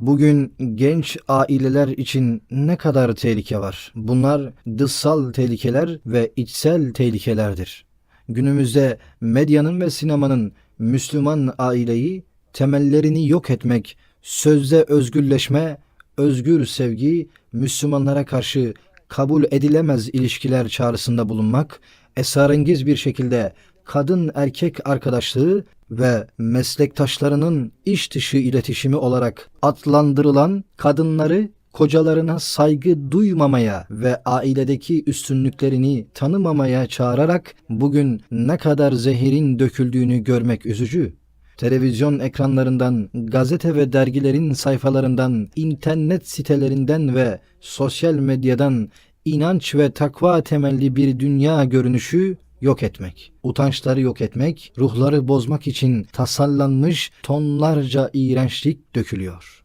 Bugün genç aileler için ne kadar tehlike var? Bunlar dışsal tehlikeler ve içsel tehlikelerdir. Günümüzde medyanın ve sinemanın Müslüman aileyi temellerini yok etmek, sözde özgürleşme, özgür sevgi, Müslümanlara karşı kabul edilemez ilişkiler çağrısında bulunmak, esrarengiz bir şekilde kadın erkek arkadaşlığı ve meslektaşlarının iş dışı iletişimi olarak adlandırılan kadınları kocalarına saygı duymamaya ve ailedeki üstünlüklerini tanımamaya çağırarak bugün ne kadar zehirin döküldüğünü görmek üzücü. Televizyon ekranlarından, gazete ve dergilerin sayfalarından, internet sitelerinden ve sosyal medyadan inanç ve takva temelli bir dünya görünüşü yok etmek, utançları yok etmek, ruhları bozmak için tasarlanmış tonlarca iğrençlik dökülüyor.